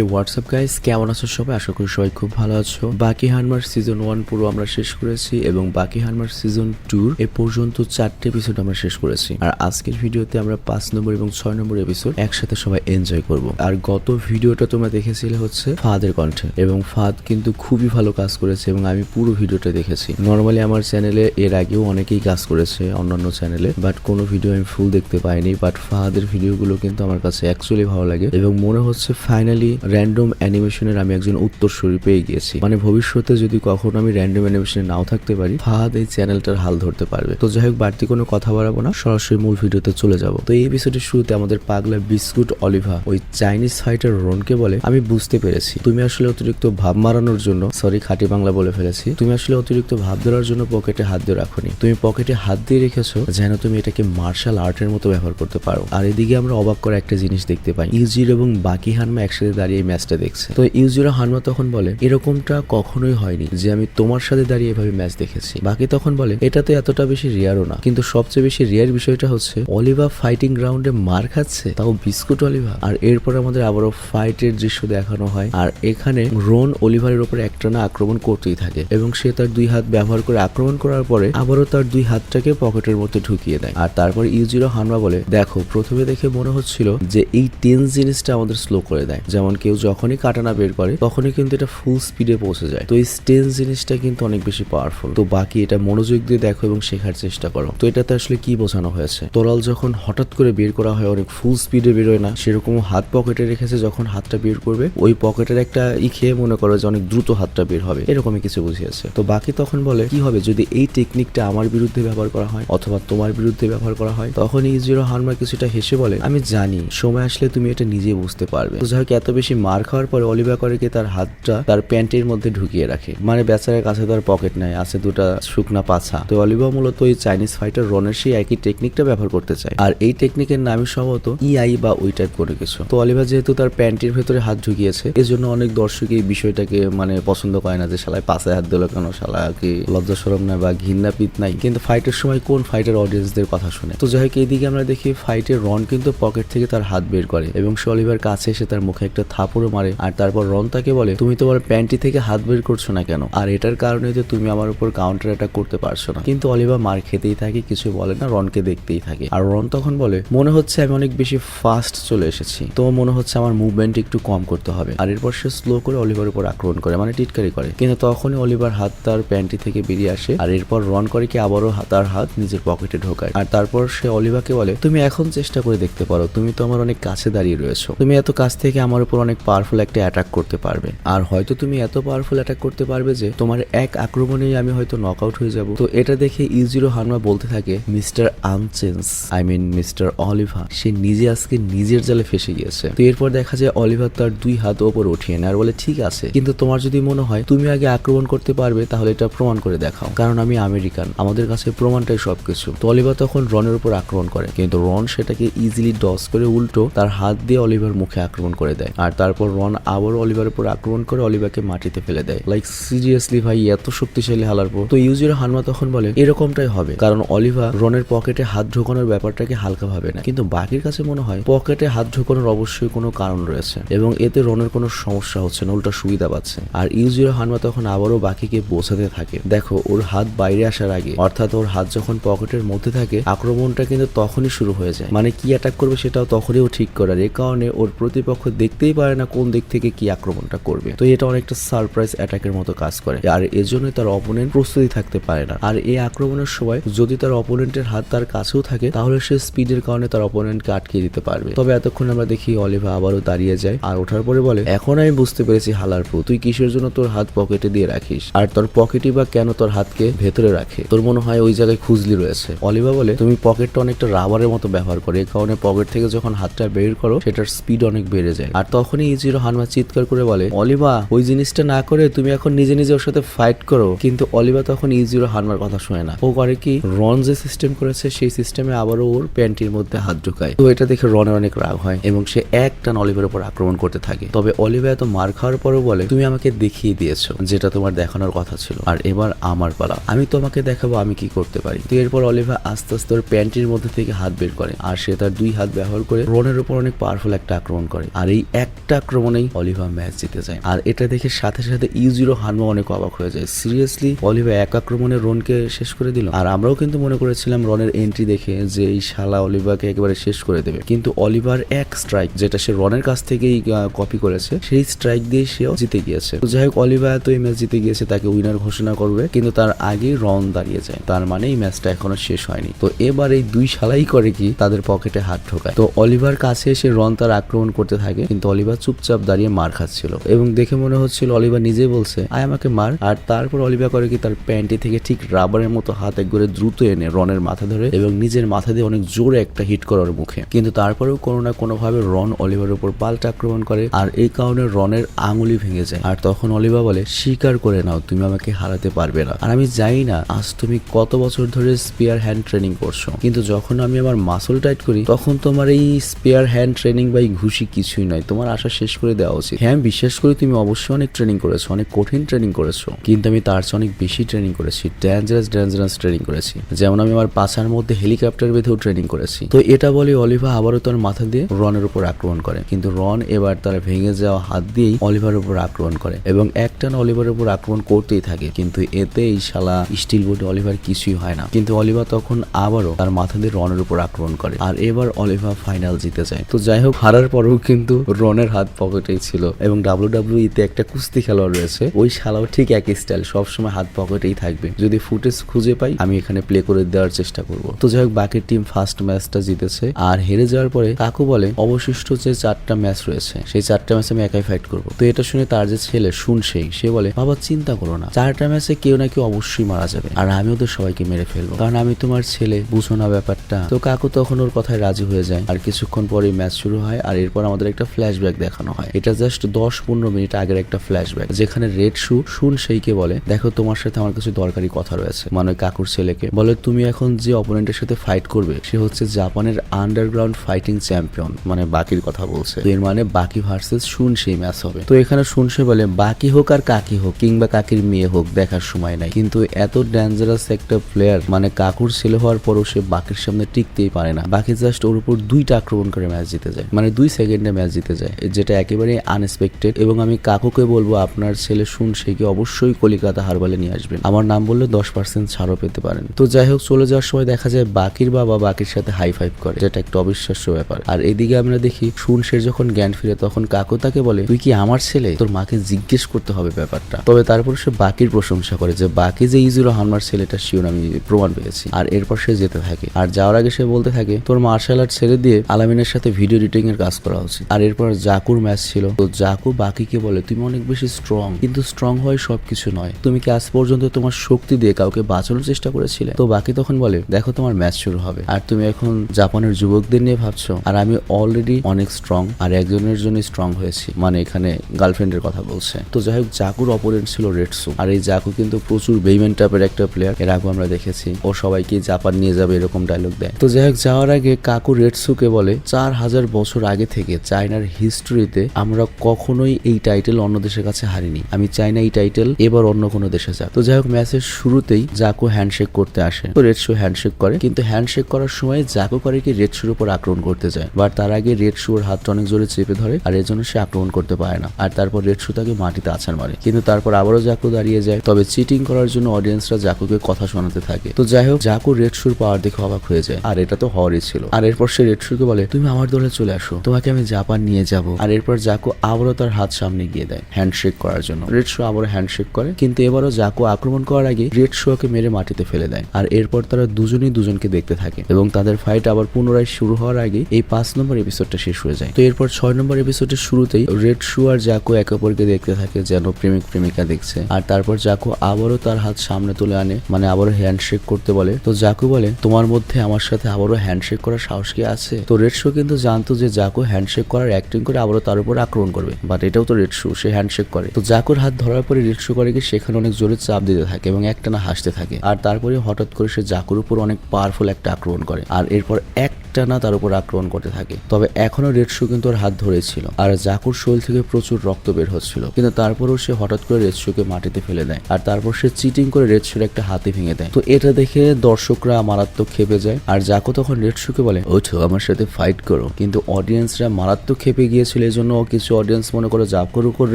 এই WhatsApp guys কেমন আছো সবাই? আশা করি সবাই খুব ভালো আছো। বাকি হানমার সিজন ওয়ান পুরো আমরা শেষ করেছি এবং বাকি হানমার সিজন টুর এ পর্যন্ত চারটে এপিসোড আমরা শেষ করেছি। আর আজকের ভিডিওতে আমরা পাঁচ নম্বর এবং ছয় নম্বর এপিসোড একসাথে সবাই এনজয় করব। আর গত ভিডিওটা তোমরা দেখেছিলে হচ্ছে ফাদের কণ্ঠে। এবং ফাদ কিন্তু খুবই ভালো কাজ করেছে এবং আমি পুরো ভিডিওটা দেখেছি। নর্মালি আমার চ্যানেলে এর আগেও অনেকেই কাজ করেছে অন্যান্য চ্যানেলে বাট কোনো ভিডিও আমি ফুল দেখতে পাইনি। বাট ফাহাদের ভিডিওগুলো কিন্তু আমার কাছে অ্যাকচুয়ালি ভালো লাগে। এবং মনে হচ্ছে ফাইনালি র্যান্ডম অ্যানিমেশনের আমি একজন উত্তরসূরি পেয়ে গিয়েছি। মানে ভবিষ্যতে যদি কখনো আমি র্যান্ডম অ্যানিমেশনে নাও থাকতে পারি, ফাহাদ এই চ্যানেলটার হাল ধরতে পারবে। তো যাই হোক, বাড়তি কোনো কথা বাড়াবো না, সরাসরি মূল ভিডিওতে চলে যাব। তো এই এপিসোডের শুরুতে আমাদের পাগলা বিস্কুট অলিভা, ওই চাইনিজ ফাইটার রনকে বলে, আমি বুঝতে পেরেছি। তুমি আসলে অতিরিক্ত ভাব মারানোর জন্য সরি খাঁটি বাংলা বলে ফেলেছি, তুমি আসলে অতিরিক্ত ভাব ধরার জন্য পকেটে হাত দিয়ে রাখোনি। তুমি পকেটে হাত দিয়ে রেখেছো যেন তুমি এটাকে মার্শাল আর্টের মতো ব্যবহার করতে পারো। আর এদিকে আমরা অবাক করা একটা জিনিস দেখতে পাই। ইউজির এবং বাকি হানমা একসাথে দাঁড়িয়ে এই ম্যাচটা দেখছে। তো ইউজির হানমা তখন বলে, এরকমটা কখনোই হয়নি যে আমি তোমার সাথে দাঁড়িয়ে এভাবে ম্যাচ দেখেছি। বাকি তখন বলে, এটা তো এতটা বেশি রিয়ারও না। কিন্তু সবচেয়ে বেশি রিয়ার বিষয়টা হচ্ছে অলিভা ফাইটিং গ্রাউন্ডে মার খাচ্ছে, তাও বিস্কুট অলিভা আর এরপর আমাদের আবারও ফাইটের দৃশ্য দেখানো হয়। আর এখানে রোন অলিভারের উপর একটানা আক্রমণ করতেই থাকে এবং সে তার দুই হাত ব্যবহার করে আক্রমণ করার পরে আবারও তার দুই হাতটাকে পকেটের মধ্যে ঢুকিয়ে দেয়। আর তারপর ইউজিরো হানমা বলে, দেখো, প্রথমে দেখে মনে হচ্ছিল যে এই টেন্স জিনিসটা আমাদের স্লো করে দেয়। যেমন কেউ যখনই কাটানা বের করে, তখনই কিন্তু এটা ফুল স্পিডে পৌঁছে যায়। তো এই টেন্স জিনিসটা কিন্তু অনেক বেশি পাওয়ারফুল তো বাকি এটা মনোযোগ দিয়ে দেখো এবং শেখার চেষ্টা করো। তো এটাতে আসলে কি বোঝানো হয়েছে? তোরাল যখন হঠাৎ করে বের করা হয়, অনেক ফুল স্পিডে বেরোয় না, সেরকম হাত পকেটে রেখেছে যখন হাতটা বের করবে, ওই পকেটের একটা ই খেয়ে মনে করো যে অনেক দ্রুত হাতটা বের হবে। এরকমই কিছু বুঝিয়েছে। তো বাকি তখন বলে, কি হবে যদি এই টেকনিকটা আমার বিরুদ্ধে ব্যবহার করা হয় অথবা তোমার বিরুদ্ধে ব্যবহার করা হয়? তখন ইজিরো হানমা কিছুটা হেসে বলে, আমি জানি, সময় আসলে তুমি এটা নিজে বুঝতে পারবে। তো যাই হোক, এত বেশি মার খাওয়ার পরে অলিভা করে কি তার হাতটা তার প্যান্টের মধ্যে ঢুকিয়ে রাখে? মানে বেচারের কাছে তার পকেট নাই, আছে দুটা শুকনা পাছা। তো অলিভা মূলত ওই চাইনিজ ফাইটার রনের সেই একই টেকনিকটা ব্যবহার করতে চায়। আর এই টেকনিকের নামই সম্ভবত ইআই বা ওই টাইপ করে কিছু। তো অলিভা যেহেতু তার প্যান্টের ভেতরে হাত ঢুকিয়েছে, এজন্য অনেক দর্শক এই বিষয়টাকে মানে পছন্দ করে না যে, শালায় পাশে হাত দিল কেন? শালা কি লজ্জা সরম নাই বা ঘৃণা পিত নাই? কিন্তু ফাইটের সময় কোন ফাইটার অডিয়েন্সদের কথা শুনে? তো যাই হোক, এইদিকে আমরা দেখি ফাইটের রন কিন্তু পকেট থেকে তার হাত বের করে এবং সে অলিভার কাছে এসে তার মুখে একটা থাপড়ও মারে। আর তারপর রন তাকে বলে, তুমি তোমার প্যান্টি থেকে হাত বের করছ না কেন? আর এটার কারণে যে তুমি আমার উপর কাউন্টার অ্যাটাক করতে পারছ না। কিন্তু অলিভা মার খেতেই থাকে, কিছু বলে না, রনকে দেখতেই থাকে। আর রন তখন বলে, মনে হচ্ছে আমি অনেক বেশি ফাস্ট চলে এসেছি। তো মনে হচ্ছে আমার মুভমেন্ট একটু কম করতে হবে। আর এরপর সে স্লো করে অলিভার উপর আক্রমণ করে মানে টিটকারি করে। কিন্তু তখনই অলিভার হাত তার প্যান্টি থেকে বেরিয়ে আসে, আর এরপর রন করে কি আবারও তার হাত নিজের পকেটে ঢোকায়। আর তারপর সে অলিভাকে বলে, তুমি এখন চেষ্টা করে দেখতে পারো, তুমি তো আমার অনেক কাছে দাঁড়িয়ে রয়েছো। তুমি এত কাছ থেকে আমার উপর অনেক পাওয়ারফুল একটা অ্যাটাক করতে পারবে। আর হয়তো তুমি এত পাওয়ারফুল অ্যাটাক করতে পারবে যে, তোমার এক আক্রমণেই আমি হয়তো নক আউট হয়ে যাব। তো এটা দেখে ইউজিরো হানমা বলতে থাকে মিস্টার আনচেন্স আই মিন মিস্টার অলিভা সে নিজে আজকে নিজের জালে ফেসে গিয়েছে। তো এরপর দেখা যায় অলিভা তার দুই হাত ওপর উঠিয়ে নেয় আর বলে, ঠিক আছে, কিন্তু তোমার যদি মনে হয় তুমি আগে আক্রমণ করতে পারবে, তাহলে এটা প্রমাণ করে দেখাও। কারণ আমি আমেরিকান, আমাদের কাছে প্রমাণটাই সবকিছু। তো অলিভা তখন রনের উপর আক্রমণ করে, কিন্তু রন সেটাকে ইজিলি ডস করে উল্টো তার হাত দিয়ে অলিভার মুখে আক্রমণ করে দেয়। আর তারপর রন আবারও অলিভার উপর আক্রমণ করে অলিভাকে মাটিতে ফেলে দেয়। লাইক সিরিয়াসলি ভাই, এত শক্তিশালী হালার পর। তো ইউজির হানমা তখন বলে, এরকমটাই হবে। কারণ অলিভা রনের পকেটে হাত ঢোকানোর ব্যাপারটাকে হালকা ভাবে না কিন্তু বাকির কাছে মনে হয়, পকেটে হাত ঢোকানোর অবশ্যই কোনো কারণ রয়েছে। এবং এতে রনের কোনো সমস্যা হচ্ছে না, উল্টা সুবিধা পাচ্ছে। আর ইউজির হানমা তখন আবারও বাকিকে বোঝাতে থাকে। দেখো, ওর হাত বাইরে আসার আগে, অর্থাৎ ওর হাত যখন পকেটের মধ্যে থাকে, আক্রমণটা কিন্তু তখনই শুরু হয়ে যায়। মানে কি অ্যাটাক করবে সেটাও তখনই ও ঠিক করার এ কারণে ওর প্রতিপক্ষ দেখতেই পারে না কোন দিক থেকে কি আক্রমণটা করবে। তো এটা অনেকটা সারপ্রাইজ অ্যাটাকের মতো কাজ করে। আর এজন্য তার অপোনেন্ট প্রস্তুতি থাকতে পারে না। আর এই আক্রমণের সময় যদি তার অপোনেন্টের হাত তার কাছেও থাকে, তাহলে সে স্পিডের কারণে তার অপোনেন্টকে আটকে দিতে পারবে। তবে এতক্ষণ আমরা দেখি অলিভা আবারও দাঁড়িয়ে যায় আর ওঠার পরে বলে, এখন আমি বুঝতে পেরেছি হালারপু, তুই কিসের জন্য তোর হাত পকেটে দিয়ে রাখিস? আর তোর পকেটই বা কেন তোর হাতকে ভেতরে রাখে? তোর মনে হয় ওই জায়গায় খুজলি রয়েছে? অলিভা বলে, তুমি পকেটটা অনেকটা রাবারের মতো ব্যবহার করো। এই কারণে পকেট থেকে যখন হাতটা বের করো, সেটার স্পিড অনেক বেড়ে যায়। আর তখনই ইজিরো হানমা চিৎকার করে বলে, অলিভা, ওই জিনিসটা না করে তুমি এখন নিজে নিজে ওর সাথে ফাইট করো। কিন্তু অলিভা তখন ইজিরো হানমার কথা শোনে না। ও করে কি, রন যে সিস্টেম করেছে, সেই সিস্টেমে আবারও ওর প্যান্টির মধ্যে হাত ঢুকায়। তো এটা দেখে রনের অনেক রাগ হয় এবং সে এক টান অলিভার উপর আক্রমণ করতে থাকে। তবে অলিভা এত মার খাওয়ার পরও বলে, তুমি আমাকে দেখিয়ে দিয়েছ যেটা তোমার দেখানোর কথা ছিল। আর এবার আমার পালা। আমি তোমাকে দেখাবো আমি কি করতে পারি। তো এরপর অলিভা আস্তে আস্তে ওর প্যান্টির মধ্যে থেকে হাত বের করে। আর সে তার দুই হাত ব্যবহার করে রনের উপর অনেক পাওয়ারফুল একটা আক্রমণ করে। আর এই এক একটা আক্রমণেই অলিভা ম্যাচ জিতে যায়। আর এটা দেখে সাথে সাথে ইউজিরো হানমা অনেক অবাক হয়ে যায়। সিরিয়াসলি অলিভা এক আক্রমণে রনকে শেষ করে দিল? আর আমরাও কিন্তু মনে করেছিলাম রনের এন্ট্রি দেখে যে এই শালা অলিভাকে একেবারে শেষ করে দেবে। কিন্তু অলিভার এক স্ট্রাইক যেটা সে রনের কাছ থেকেই কপি করেছে, সেই স্ট্রাইক দিয়ে সেও জিতে গিয়েছে। তো যাই হোক, অলিভা তো এই ম্যাচ জিতে গিয়েছে, তাকে উইনার ঘোষণা করবে। কিন্তু তার আগে রন দাঁড়িয়ে যায়। তার মানে এই ম্যাচটা এখনও শেষ হয়নি। তো এবার এই দুই শালাই করে কি তাদের পকেটে হাত ঢোকায়। তো অলিভার কাছে এসে রন তার আক্রমণ করতে থাকে। কিন্তু অলিভার চুপচাপ দাঁড়িয়ে মার খাচ্ছিল এবং দেখে মনে হচ্ছিল অলিভার নিজে বলছে, আয় আমাকে মার। আর তারপর অলিভার করে কি তার প্যান্টি থেকে ঠিক রাবারের মতো হাত এক করে দ্রুত এনে রনের মাথা ধরে এবং নিজের মাথা দিয়ে অনেক জোরে একটা হিট করার মুখে। কিন্তু তারপরেও কোনো না কোনো ভাবে রন অলিভারের উপর পাল্টা আক্রমণ করে আর এই কারণে রনের আঙুলি ভেঙে যায়। আর তখন অলিভা বলে, স্বীকার করে নাও, তুমি আমাকে হারাতে পারবে না। আর আমি জানি না, আজ তুমি কত বছর ধরে স্পেয়ার হ্যান্ড ট্রেনিং করছ। কিন্তু যখন আমি আমার মাসল টাইট করি, তখন তোমার এই স্পেয়ার হ্যান্ড ট্রেনিং বা এই ঘুষি কিছুই নয়। তোমার আশা শেষ করে দেওয়া উচিত। হ্যাঁ আমি বিশ্বাস করি তুমি অবশ্যই অনেক ট্রেনিং করেছ, অনেক কঠিন ট্রেনিং করেছ। কিন্তু আমি তার চেয়ে অনেক বেশি ট্রেনিং করেছি ডেঞ্জারাস ডেঞ্জারাস ট্রেনিং করেছি। যেমন আমি আমার পাছার মধ্যে হেলিকপ্টার বেঁধেও ট্রেনিং করেছি। তো এটা বলে অলিভা আবারও তার মাথা দিয়ে রনের উপর আক্রমণ করে। কিন্তু রন এবার তার ভেঙে যাওয়া হাত দিয়েই অলিভার উপর আক্রমণ করে। এবং একটানা অলিভারের উপর আক্রমণ করতেই থাকে। কিন্তু এতে এই শালা স্টিল বোর্ডে অলিভার কিছুই হয় না। কিন্তু অলিভা তখন আবারও তার মাথা দিয়ে রনের উপর আক্রমণ করে। আর এবার অলিভা ফাইনাল জিতে যায়। তো যাই হোক, হারার পরেও কিন্তু রনের হাত পকেটেই ছিল। এবং ডাব্লিউ ইতে একটা কুস্তি খেলোয়াড় রয়েছে। ওই শালাও ঠিক একই স্টাইল সবসময় হাত পকেটেই থাকবে। যদি ফুটেজ খুঁজে পাই, আমি এখানে প্লে করে দেওয়ার চেষ্টা করব। তো যাই হোক, বাকি টিম ফার্স্ট ম্যাচটা জিতেছে। আর হেরে যাওয়ার পরে কাকু বলে, অবশিষ্ট যে চারটা ম্যাচ রয়েছে, সেই চারটা ম্যাচ আমি একাই ফাইট করব। তো এটা শুনে তার যে ছেলে, শুন সেই, সে বলে, বাবা, চিন্তা করো না। চারটা ম্যাচে কেউ না কেউ অবশ্যই মারা যাবে। আর আমি ওদের সবাইকে মেরে ফেলব। কারণ আমি তোমার ছেলে, বুঝো না ব্যাপারটা। তো কাকু তখন ওর কথায় রাজি হয়ে যায়। আর কিছুক্ষণ পরে ম্যাচ শুরু হয়। আর এরপর আমাদের একটা ফ্ল্যাশব্যাক দেখানো হয়। এটা জাস্ট দশ পনেরো মিনিট আগের একটা ফ্ল্যাশব্যাক যেখানে রেড শু শুন সেইকে বলে, দেখো, তোমার সাথে আমার কিছু দরকারি কথা রয়েছে। মানে কাকুর ছেলেকে, বলে, তুমি এখন যে অপোনেন্টের সাথে ফাইট করবে, সে হচ্ছে জাপানের আন্ডারগ্রাউন্ড ফাইটিং চ্যাম্পিয়ন মানে বাকির কথা বলছে। এর মানে বাকি ভার্সেস শুন সেই ম্যাচ হবে। তো এখানে শুন সে বলে, বাকি হোক আর কাকি হোক, কিংবা কাকির মেয়ে হোক, দেখার সময় নাই। কিন্তু এত ডেঞ্জারাস একটা প্লেয়ার মানে কাকুর ছেলে হওয়ার পরও সে বাকির সামনে টিকতেই পারে না। বাকি জাস্ট ওর উপর দুইটা আক্রমণ করে ম্যাচ জিতে যায়। মানে দুই সেকেন্ডে ম্যাচ জিতে যায়। যেটা একেবারে আনএক্সপেক্টেড এবং আমি কাকুকে বলব, আপনার ছেলে শুন সেকে অবশ্যই কলিকাতা হারবালে নিয়ে আসবেন আমার নাম বললে দশ পার্সেন্ট ছাড়ও পেতে পারেন। তো যাই হোক, চলে যাওয়ার সময় দেখা যায় বাকির বাবা বাকির সাথে হাই ফাইভ করে, যেটা একটা অবিশ্বাস্য ব্যাপার। আর এদিকে আমরা দেখি, শুন, সে যখন জ্ঞান ফিরে তখন কাকু তাকে বলে, তুই কি আমার ছেলে? তোর মাকে জিজ্ঞেস করতে হবে ব্যাপারটা। তবে তারপর সে বাকির প্রশংসা করে যে, বাকি যে ইজুর হানমার ছেলেটা শিওর আমি প্রমাণ পেয়েছি। আর এরপর সে যেতে থাকে। আর যাওয়ার আগে সে বলতে থাকে, তোর মার্শাল আর্ট ছেড়ে দিয়ে আলামিনের সাথে ভিডিও এডিটিং এর কাজ করা উচিত। আর এরপর জাকুর ম্যাচ ছিল। তো জাকু বাকিকে বলে, তুমি অনেক বেশি স্ট্রং কিন্তু স্ট্রং হয় সবকিছু নয়। তুমি কি আজ পর্যন্ত তোমার শক্তি দিয়ে কাউকে বাঁচানোর চেষ্টা করেছিলে? তো বাকি তখন বলে, দেখো, তোমার ম্যাচ শুরু হবে। আর তুমি এখন জাপানের যুবকদের নিয়ে ভাবছ। আর আমি অলরেডি অনেক স্ট্রং আর একজনের জন্য স্ট্রং হয়েছি। মানে এখানে গার্লফ্রেন্ডের কথা বলছে। তো যাই হোক, জাকুর অপোনেন্ট ছিল রেডসু আর এই জাকু কিন্তু প্রচুর বেইমেন টাইপের একটা প্লেয়ার এর আগে আমরা দেখেছি। ও সবাইকে জাপান নিয়ে যাবে, এরকম ডায়লগ দেয়। তো যাই হোক, যাওয়ার আগে কাকু রেডসুকে বলে, চার হাজার বছর আগে থেকে চায়নার হিস্ট্রিতে আমরা কখনোই এই টাইটেল অন্য দেশের কাছে হারিনি। আমি চাই না এই টাইটেল এবার অন্য কোনো দেশে যাক। তো যাই হোক, ম্যাচের শুরুতেই জাকু হ্যান্ডশেক করতে আসে। তো রেড শু হ্যান্ডশেক করে, কিন্তু হ্যান্ডশেক করার সময় জাকু করে কি রেড শুর উপর আক্রমণ করতে যায়। বাট তার আগে রেড ওর হাতটা অনেক জোরে চেপে ধরে, আর এর জন্য সে আক্রমণ করতে পারে না। আর তারপর রেড শু তাকে মাটিতে আছাড় মারে। কিন্তু তারপর আবারও জাকু দাঁড়িয়ে যায়। তবে চিটিং করার জন্য অডিয়েন্সরা জাকুকে কথা শোনাতে থাকে। তো যাই হোক, জাকু রেড শুর পাওয়ার দেখে অবাক হয়ে যায়। আর এটা তো হওয়ারই ছিল। আর এরপর সে রেড শুকে বলে, তুমি আমার দলে চলে আসো। তোমাকে আমি জাপান নিয়ে যাব। আর এরপর জাকু আবারও তার হাত সামনে গিয়ে দেয় হ্যান্ডশেক করার জন্য। রেড শো আবারও হ্যান্ডশেক করে, কিন্তু এবারও জাকু আক্রমণ করার আগে রেড শোকে মেরে মাটিতে ফেলে দেয়, আর এরপর তারা দুজনেই দুজনকে দেখতে থাকে এবং তাদের ফাইট আবার পুনরায় শুরু হওয়ার আগে এই পাঁচ নম্বর এপিসোডটা শেষ হয়ে যায়। তো এরপর ছয় নম্বর এপিসোডের শুরুতেই রেড শু আর জাকু একে অপরকে দেখতে থাকে যেন প্রেমিক প্রেমিকা দেখছে, আর তারপর জাকু আবারও তার হাত সামনে তুলে আনে মানে আবারও হ্যান্ডশেক করতে বলে। তো জাকু বলে, তোমার মধ্যে আমার সাথে আবারও হ্যান্ডশেক করার সাহস কি আছে? তো রেড শো কিন্তু জানতো যে জাকু হ্যান্ডশেক করার অ্যাক্টিং করে আবারও তার উপর আক্রমণ করবে। বাট এটাও তো রেড শু সে হ্যান্ডশেক করে। তো জাকুর হাত ধরার পরে রেড শু করে গিয়ে সেখানে অনেক জোরে চাপ দিতে থাকে এবং একটানা হাসতে থাকে। আর তারপরে হঠাৎ করে সে জাকুর উপর অনেক পাওয়ারফুল একটা আক্রমণ করে। আর এরপর একটা একটানা তার উপর আক্রমণ করতে থাকে। তবে এখনও রেড শু কিন্তু ওর হাত ধরেছিল আর জাকুর শরীর থেকে প্রচুর রক্ত বের হচ্ছিল। কিন্তু তারপরেও সে হঠাৎ করে রেড শুকে মাটিতে ফেলে দেয় আর তারপর সে চিটিং করে রেড শুর একটা হাতে ভেঙে দেয়। তো এটা দেখে দর্শকরা মারাত্মক খেপে যায় আর জাকো তখন রেড শুকে বলে, ওঠো, আমার সাথে ফাইট করো। কিন্তু অডিয়েন্সরা মারাত্মক খেপে গিয়েছিল এই জন্য কিছু অডিয়েন্স মনে করে জাকোর উপর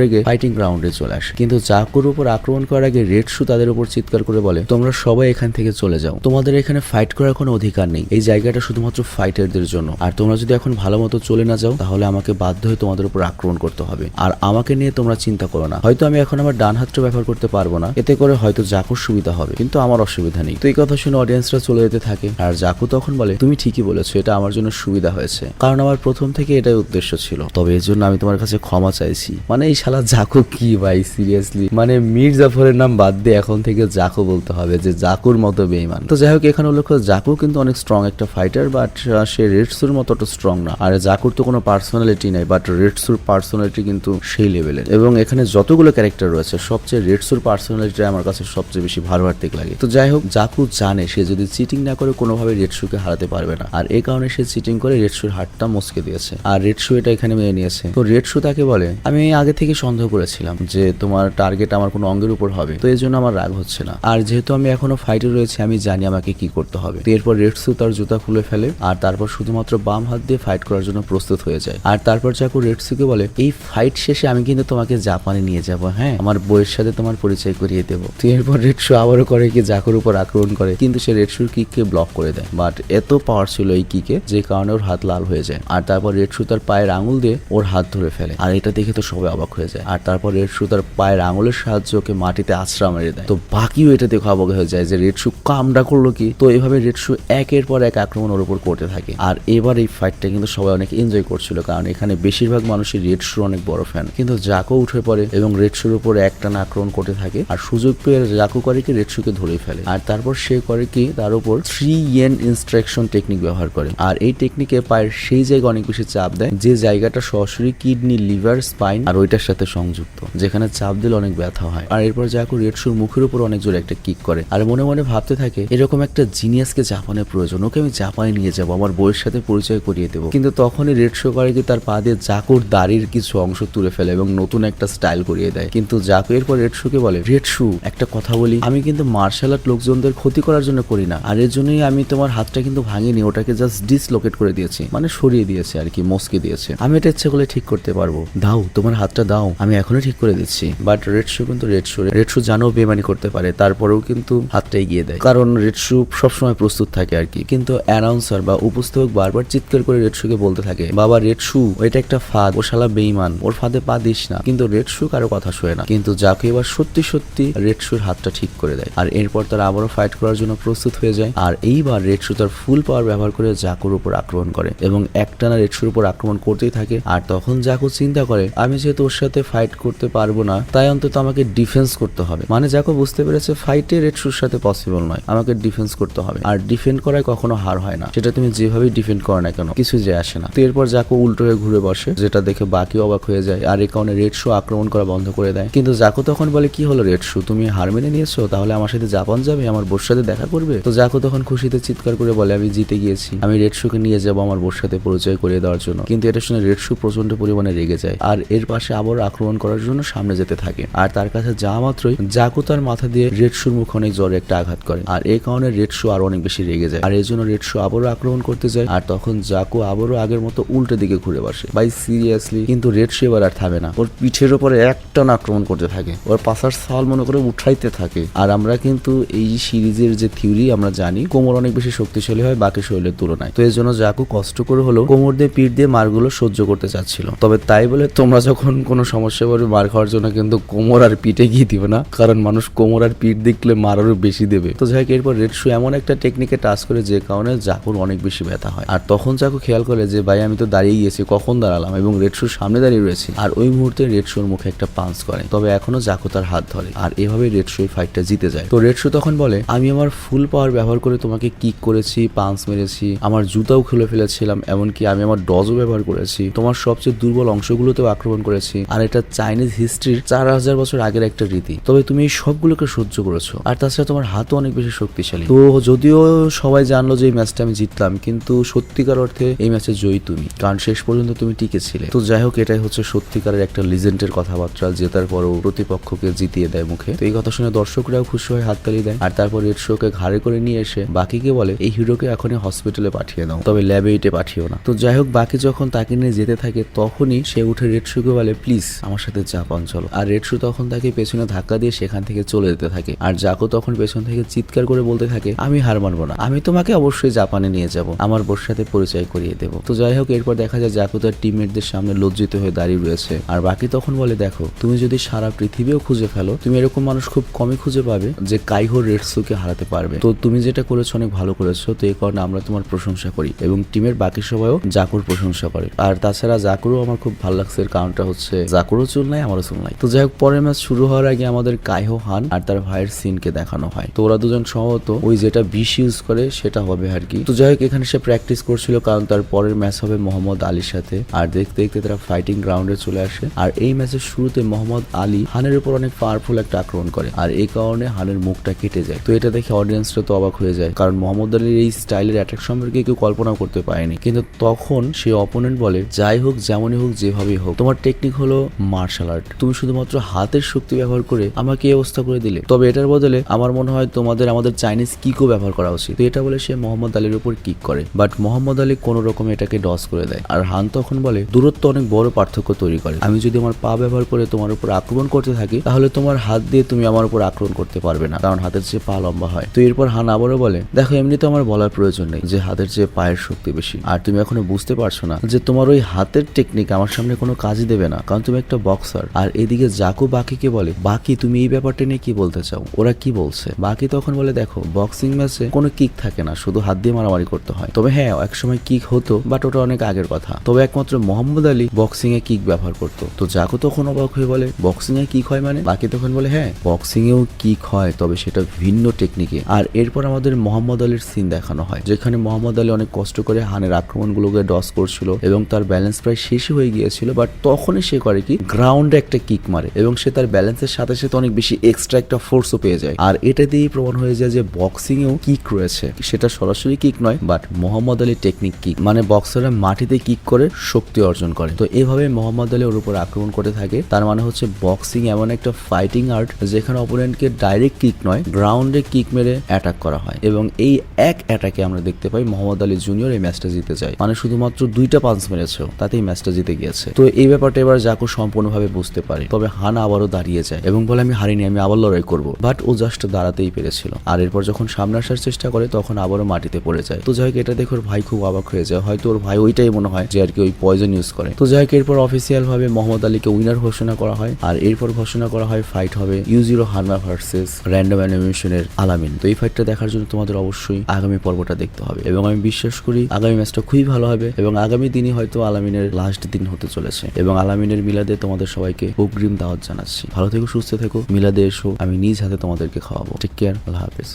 রেগে ফাইটিং গ্রাউন্ডে চলে আসে। কিন্তু জাকোর উপর আক্রমণ করার আগে রেড শু তাদের উপর চিৎকার করে বলে, তোমরা সবাই এখান থেকে চলে যাও। তোমাদের এখানে ফাইট করার কোনো অধিকার নেই। এই জায়গাটা শুধুমাত্র ফাইটারদের জন্য। আর তোমরা যদি এখন ভালো মতো চলে না যাও, তাহলে আমাকে বাধ্য হয়ে তোমাদের উপর আক্রমণ করতে হবে। আর আমাকে নিয়ে তোমরা চিন্তা করো না। হয়তো আমি এখন আমার ডান হাতটা ব্যবহার করতে পারব না। এতে করে হয়তো জাকুর সুবিধা হবে। কিন্তু আমার অসুবিধা নেই। তো এই কথা শুনে অডিয়েন্সরা চলে যেতে থাকে। আর জাকু তখন বলে, তুমি ঠিকই বলেছ, এটা আমার জন্য সুবিধা হয়েছে। কারণ আমার প্রথম থেকে এটাই উদ্দেশ্য ছিল। তবে এর জন্য আমি তোমার কাছে ক্ষমা চাইছি। মানে এই শালা জাকু কি ভাই সিরিয়াসলি মানে মীর জাফরের নাম বাদ দিয়ে এখন থেকে জাকু বলতে হবে যে জাকুর মতো বেইমান। তো যাই হোক, এখানে উল্লেখ করে জাকু কিন্তু অনেক স্ট্রং একটা ফাইটার বাট সে রেডসুর মতো অত স্ট্রং না। আর জাকুর তো কোনো পার্সোনালিটি নাই বাট রেডসুর পার্সোনালিটি কিন্তু সেই লেভেলের এবং এখানে যতগুলো ক্যারেক্টার রয়েছে, সবচেয়ে রেডসুর পার্সোনালিটি আমার কাছে সবচেয়ে বেশি ভারবার্তিক লাগে। তো যাই হোক, জাকু জানে সে যদি চিটিং না করে, কোনোভাবে রেডসুকে হারাতে পারবে না। আর এই কারণে সে চিটিং করে রেডসুর হাতটা মস্কে দিয়েছে। আর রেডসু এটা এখানে মেনে নিয়েছে। তো রেডসু তাকে বলে, আমি আগে থেকে সন্দেহ করেছিলাম যে তোমার টার্গেট আমার কোনো অঙ্গের উপর হবে। তো এই জন্য আমার রাগ হচ্ছে না। আর যেহেতু আমি এখনও ফাইটে রয়েছে, আমি জানি আমাকে কি করতে হবে। তো এরপর রেডসু তার জুতা খুলে ফেলে, আর তারপর শুধুমাত্র বাম হাত দিয়ে ফাইট করার জন্য প্রস্তুত হয়ে যায়। আর তারপর চাকু রেডসুকে বলে, এই ফাইট শেষে আমি কিন্তু তোমাকে জাপানে নিয়ে যাব হ্যাঁ? আমার বইয়ের সাথে তোমার পরিচয় করিয়ে দেবো। এরপর রেডসু আবারও করে কি জাকুর উপর আক্রমণ করে, কিন্তু সে রেডসুর কিককে ব্লক করে দেয়। বাট এত পাওয়ার ছিল এই কিকে যে কারণে ওর হাত লাল হয়ে যায়। আর তারপর রেডসু তার পায়ের আঙুল দিয়ে ওর হাত ধরে ফেলে। আর এটা দেখে তো সবাই অবাক হয়ে যায়। আর তারপর রেডসু তার পায়ের আঙুলের সাহায্যে ওকে মাটিতে আছড়া মেরে দেয়। তো বাকিও এটা দেখে অবাক হয়ে যায় যে রেডসু কামডা করল কি? তো এভাবে রেডসু একের পর এক আক্রমণ ওর উপর করতে থাকে। আর এবার এই ফাইটটা কিন্তু সবাই অনেক এনজয় করছিল, কারণ এখানে বেশিরভাগ মানুষই রেডসুর অনেক বড় ফ্যান কিন্তু জাকো উঠে পড়ে এবং রেডসুর উপর একটানা আক্রমণ করতে থাকে, আর সুযোগ পেয়ে জাকো করে কি রেডসুকে ধরে ফেলে। আর তারপর সে করে কি তার উপর থ্রি ইয়েন ইনস্ট্রাকশন টেকনিক ব্যবহার করে। আর এই টেকনিকে পায়ের সেই জায়গায় অনেক বেশি চাপ দেয়, যে জায়গাটা সরাসরি কিডনি লিভার স্পাইন আর ওইটার সাথে সংযুক্ত, যেখানে চাপ দিলে অনেক ব্যথা হয়। আর এরপর জাকো রেডসুর মুখের উপর অনেক জোরে একটা কিক করে। আর মনে মনে ভাবতে থাকে, এরকম একটা জিনিয়াসকে জাপানের প্রয়োজন, ওকে আমি জাপানে নিয়ে যাব, আমার বইয়ের সাথে পরিচয় করিয়ে দেবো। কিন্তু তখনই রেড শো করে কি তার পা দিয়ে জাকুর দাড়ির কিছু অংশ তুলে ফেলে এবং নতুন একটা স্টাইল করিয়ে দেয়। কিন্তু জাকু এরপর রেড শুকে বলে, রেড শু, একটা কথা বলি, আমি কিন্তু মার্শাল আর্ট লোকজনদের ক্ষতি করার জন্য করি না। আর এর জন্যই আমি তোমার হাতটা কিন্তু ভাঙিনি, ওটাকে জাস্ট ডিসলোকেট করে দিয়েছি। মানে সরিয়ে দিয়েছে আর কি, মস্কে দিয়েছে। আমি এটা ইচ্ছে করলে ঠিক করতে পারব। দাও, তোমার হাতটা দাও, আমি এখনই ঠিক করে দিচ্ছি। বাট রেড শু কিন্তু রেড শু রেড শু জানো বেমানি করতে পারে, তারপরেও কিন্তু হাতটা এগিয়ে দেয়। কারণ রেড শু সবসময় প্রস্তুত থাকে আর কি। কিন্তু অ্যানাউন্সার বা উপস্থাপক বারবার চিৎকার করে রেড শুকে বলতে থাকে, বাবা রেড শু এটা একটা ফাঁদ। ও শালা বেইমান ওর ফাঁদে পা দিস না। কিন্তু রেড শু কারও কথা শোয় না। কিন্তু যাকে এবার সত্যি সত্যি রেড শুর হাতটা ঠিক করে দেয়। আর এরপর তারা আবারও ফাইট করার জন্য প্রস্তুত হয়ে যায়। আর এইবার রেড শু তার ফুল পাওয়ার ব্যবহার করে জাকুর উপর আক্রমণ করে এবং একটানা রেড শুর উপর আক্রমণ করতেই থাকে। আর তখন জাকু চিন্তা করে, আমি যেহেতু ওর সাথে ফাইট করতে পারব না, তাই অন্তত আমাকে ডিফেন্স করতে হবে। মানে জাকু বুঝতে পেরেছে ফাইটে রেড শুর সাথে পসিবল নয়। আমাকে ডিফেন্স করতে হবে। আর ডিফেন্ড করায় কখনো হার হয় না। সেটা তুমি যেভাবেই ডিফেন্ড করো না কেন কিছু যে আসে না। এরপর জাকু উল্টো হয়ে ঘুরে বসে, যেটা দেখে বাকি অবাক হয়ে যায়, আর এই কারণে রেড শো আক্রমণ করা বন্ধ করে দেয়। কিন্তু জাকু তখন বলে, কি হলো রেড শো তুমি হার মেনে নিয়েছো? তাহলে আমার সাথে জাপান যাবে? আমার বোর সাথে দেখা করবে? তো জাকু তখন খুশিতে চিৎকার করে বলে, আমি জিতে গিয়েছি। আমি রেড শোকে নিয়ে যাব আমার বোর সাথে পরিচয় করিয়ে দেওয়ার জন্য। কিন্তু এটা শুনে রেড শো প্রচণ্ড পরিমাণে রেগে যায়, আর এর পাশে আবার আক্রমণ করার জন্য সামনে যেতে থাকে। আর তার কাছে যা মাত্রই জাকো তার মাথা দিয়ে রেড শোর মুখ অনেক জ্বরে একটা আঘাত করে, আর এই কারণে রেড শো আরও অনেক বেশি রেগে যায়। আর এই জন্য রেড শো আবারও আক্রমণ করতে যায় আর তখন জাকু আবারও আগের মতো উল্টো দিকে ঘুরে বসে। ভাই সিরিয়াসলি কিন্তু রেড শো এবার আর থামে না। ওর পিঠের উপরে একটানা আক্রমণ করতে থাকে। ওর পাশার সাল মনে করে উঠাইতে থাকে। আর আমরা কিন্তু এই সিরিজের যে থিওরি আমরা জানি, কোমর অনেক বেশি শক্তিশালী হয় বাকি শরীরের তুলনায়। তো এর জন্য জাকু কষ্ট করে হলো কোমর দিয়ে পিঠ দিয়ে মারগুলো সহ্য করতে চাচ্ছিল। তবে তাই বলে তোমরা যখন কোনো সমস্যা পড়বে মার খাওয়ার জন্য কিন্তু কোমর আর পিঠে গিয়ে দিবে না। কারণ মানুষ কোমর আর পিঠ দেখলে মার আরও বেশি দেবে। তো যাই হোক, এরপর রেড শু এমন একটা টেকনিকে টাচ করে, যে কারণে জাকুর অনেক বেশি ব্যথা হয়। আর তখন জাকু খেয়াল করে যে, ভাই, আমি তো দাঁড়িয়ে গিয়েছি কখন দাঁড়ালাম? এবং রেড শুর সামনে দাঁড়িয়ে রয়েছি। আর ওই মুহূর্তে রেড শুর মুখে একটা পাঞ্চ করে। তবে এখনও জাকু তার হাত ধরে। আর এভাবে রেড শু ফাইটটা জিতে যায়। তো রেড শু তখন বলে, আমি আমার ফুল পাওয়ার ব্যবহার করে তোমাকে কিক করেছি, পাঞ্চ মেরেছি, আমার জুতাও খুলে ফেলেছিলাম, এমনকি আমি আমার ডজও ব্যবহার করেছি, তোমার সবচেয়ে দুর্বল অংশগুলোতেও আক্রমণ করেছি, আর এটা চাইনিজ হিস্ট্রির চার হাজার বছর আগের একটা রীতি। তবে তুমি এই সবগুলোকে সহ্য করেছ। আর তাছাড়া তোমার হাতও অনেক বেশি শক্তিশালী। তো যদিও সবাই জানলো যে এই ম্যাচটা আমি জিতলাম কিন্তু সত্যিকার অর্থে এই ম্যাচে জয়ী তুমি। কারণ শেষ পর্যন্ত তুমি টিকে ছিলে। তো যাই হোক, এটাই হচ্ছে সত্যিকারের একটা লিজেন্ডের কথাবার্তা জেতার পরও প্রতিপক্ষকে জিতিয়ে দেয় মুখে। তো এই কথা শুনে দর্শকরাও খুশি হয়ে হাততালি দেয়। আর তারপর রেড শোকে ঘাড়ে করে নিয়ে এসে বাকিকে বলে, এই হিরোকে এখনই হসপিটালে পাঠিয়ে দাও। তবে ল্যাবে ইটে পাঠিও না। তো যাই হোক, বাকি যখন তাকে নিয়ে যেতে থাকে, তখনই সে উঠে রেড শুকে বলে, প্লিজ, আমার সাথে জাপান চলো আর রেড শু তখন তাকে পেছনে ধাক্কা দিয়ে সেখান থেকে চলে যেতে থাকে। আর জাকো তখন পেছন থেকে চিৎকার করে বলতে থাকে, আমি হার মানবো না। আমি তোমাকে অবশ্যই জাপানে নিয়ে যাব। আমার বোর সাথে পরিচয় করিয়ে দেবো। তো যাই হোক, এরপর দেখা যায় জাকো তার টিমমেটদের সামনে লজ্জিত হয়ে দাঁড়িয়ে রয়েছে। আর বাকি তখন বলে, দেখো, তুমি যদি সারা পৃথিবীও খুঁজে ফেলো, তুমি এরকম মানুষ খুব কমই খুঁজে পাবে যে কাইহো রেডসুকে হারাতে পারবে। তো তুমি যেটা করেছ অনেক ভালো করেছ, তো এই কারণে আমরা তোমার প্রশংসা করি এবং টিমের বাকি সবাইও জাকুর প্রশংসা করে। আর তাছাড়া জাকুরও আমার খুব ভালো লাগছে, এর কারণটা হচ্ছে জাকুরও চুল নাই, আমারও চুল নাই। তো যাই হোক, পরের ম্যাচ শুরু হওয়ার আগে আমাদের কাইহো হান আর তার ভাইয়ের সিনকে দেখানো হয়। তো ওরা দুজন সম্ভবত ওই যেটা বিষ ইউজ করে, সেটা হবে আর কি। তো যাই হোক, এখানে সে প্র্যাকটিস করছিল কারণ তার পরের ম্যাচ হবে মোহাম্মদ আলীর সাথে। আর দেখতে দেখতে তারা ফাইটিং গ্রাউন্ডে চলে আসে। আর এই ম্যাচের শুরুতে মোহাম্মদ আলী হানের উপর অনেক পাওয়ারফুল একটা আক্রমণ করে। আর এই কারণে হানের মুখটা কেটে যায়। তো এটা দেখে অডিয়েন্সরা তো অবাক হয়ে যায়। কারণ মোহাম্মদ আলীর এই স্টাইলের অ্যাটাক সম্পর্কে কেউ কল্পনা করতে পারেনি। কিন্তু তখন সে অপোনেন্ট বলে, যাই হোক, যেমনই হোক, যেভাবেই হোক। তোমার টেকনিক হলো মার্শাল আর্ট তুমি শুধুমাত্র হাতের শক্তি ব্যবহার করে আমাকে এই অবস্থা করে দিলে। তবে এটার বদলে আমার মনে হয় তোমাদের, আমাদের চাইনিজ কিকও ব্যবহার করা উচিত। তো এটা বলে সে মোহাম্মদ আলীর উপর কিক করে। বাট মোহাম্মদ আলী কোনো রকম এটাকে ডস করে দেয়। আর হান তখন বলে, দূরত্ব অনেক বড় পার্থক্য তৈরি করে। আমি যদি আমার পা ব্যবহার করে তোমার উপর আক্রমণ করতে থাকি, তাহলে তোমার হাত দিয়ে তুমি আমার উপর আক্রমণ করতে পারবে না, কারণ হাতের চেয়ে পা লম্বা হয়। তো এরপর হান আবারও বলে, দেখো এমনি তো আমার বলার প্রয়োজন নেই যে হাতের চেয়ে পায়ের শক্তি বেশি। আর তুমি এখনও বুঝতে পারছ না যে তোমার ওই হাতের টেকনিক আমার সামনে কোনো কাজই দেবে না, কারণ তুমি একটা বক্সার আর এদিকে জাকু বাকিকে বলে, বাকি, তুমি এই ব্যাপারটা নিয়ে কি বলতে চাও? ওরা কি বলছে? বাকি তখন বলে, দেখো বক্সিং ম্যাচে কোনো কিক থাকে না, শুধু হাত দিয়ে মারামারি করতে হয়। তবে হ্যাঁ একসময় কিক হতো বাট ওটা অনেক আগের কথা। তবে একমাত্র মোহাম্মদ আলী বক্সিং এ কিক ব্যবহার করতো। তো জাকু তখন অবাক হয়ে বলে বক্সিং এ কিক হয় মানে? বাকি তখন বলে হ্যাঁ বক্সিং এও কিক হয়, তবে সেটা ভিন্ন টেকনিকে আর এরপর আমাদের মোহাম্মদ আলীর সিন দেখানো হয়, যেখানে মোহাম্মদ আলী অনেক কষ্ট করে হানের আক্রমণগুলোকে ডস করছিল এবং তার ব্যালেন্স প্রায় শেষই হয়ে গিয়েছিল বাট তখনই সে করে কি গ্রাউন্ডে একটা কিক মারে এবং সে তার ব্যালেন্সের সাথে সাথে অনেক বেশি এক্সট্রা একটা ফোর্সও পেয়ে যায়। আর এটা দিয়েই প্রমাণ হয়ে যায় যে বক্সিং এও কিক রয়েছে। সেটা সরাসরি কিক নয় but Muhammad Ali technique kick মানে বক্সাররা মাটিতে কিক করে শক্তি অর্জন করে। তো এভাবে মোহাম্মদ আলী ওর উপর আক্রমণ করতে থাকে। তার মানে হচ্ছে বক্সিং এমন একটা ফাইটিং আর্ট যেখানে অপোনেন্টকে ডাইরেক্ট কিক নয় গ্রাউন্ডে কিক মেরে অ্যাটাক করা হয়। এবং এই এক অ্যাটাকে আমরা দেখতে পাই মোহাম্মদ আলী জুনিয়র এই ম্যাচটা জিতে যায়। মানে শুধুমাত্র দুইটা পাঞ্চ মেরেছেও, তাতেই ম্যাচটা জিতে গিয়েছে। তো এই ব্যাপারটা এবার জাকু সম্পূর্ণভাবে বুঝতে পারে। তবে হানা আবারও দাঁড়িয়ে যায় এবং বলে, আমি হারিনি, আমি আবার লড়াই করব। বাট ও জাস্ট দাঁড়াতেই পেরেছিল। আর এরপর যখন সামনে আসার চেষ্টা করে, তখন আবারও মাটিতে পড়ে যায়। তো যাই হোক এটা দেখে ওর ভাই খুব অবাক হয়ে যায়। হয়তো ওর ভাই ওইটাই মনে হয় যে আর কি ওই পয়জন ইউজ করে। তো যাই হোক, এরপর অফিসিয়াল ভাবে মোহাম্মদ আলীকে উইনার ঘোষণা করা হয়। আর এরপর ঘোষণা করা হয় ফাইট হবে Yujiro Hanma versus random অ্যানিমেশনের আলামিন। তো এই ফাইটটা দেখার জন্য তোমাদের অবশ্যই আগামী পর্বটা দেখতে হবে। এবং আমি বিশ্বাস করি আগামী ম্যাচটা খুবই ভালো হবে এবং আগামী দিনই হয়তো আলামিনের লাস্ট দিন হতে চলেছে। এবং আলামিনের মিলাদে তোমাদের সবাইকে অগ্রিম দাওয়াত জানাচ্ছি। ভালো থেকো, সুস্থ থেকো, মিলাদে এসো, আমি নিজ হাতে তোমাদেরকে খাওয়াবো। টেক কেয়ার আল্লাহ হাফেজ।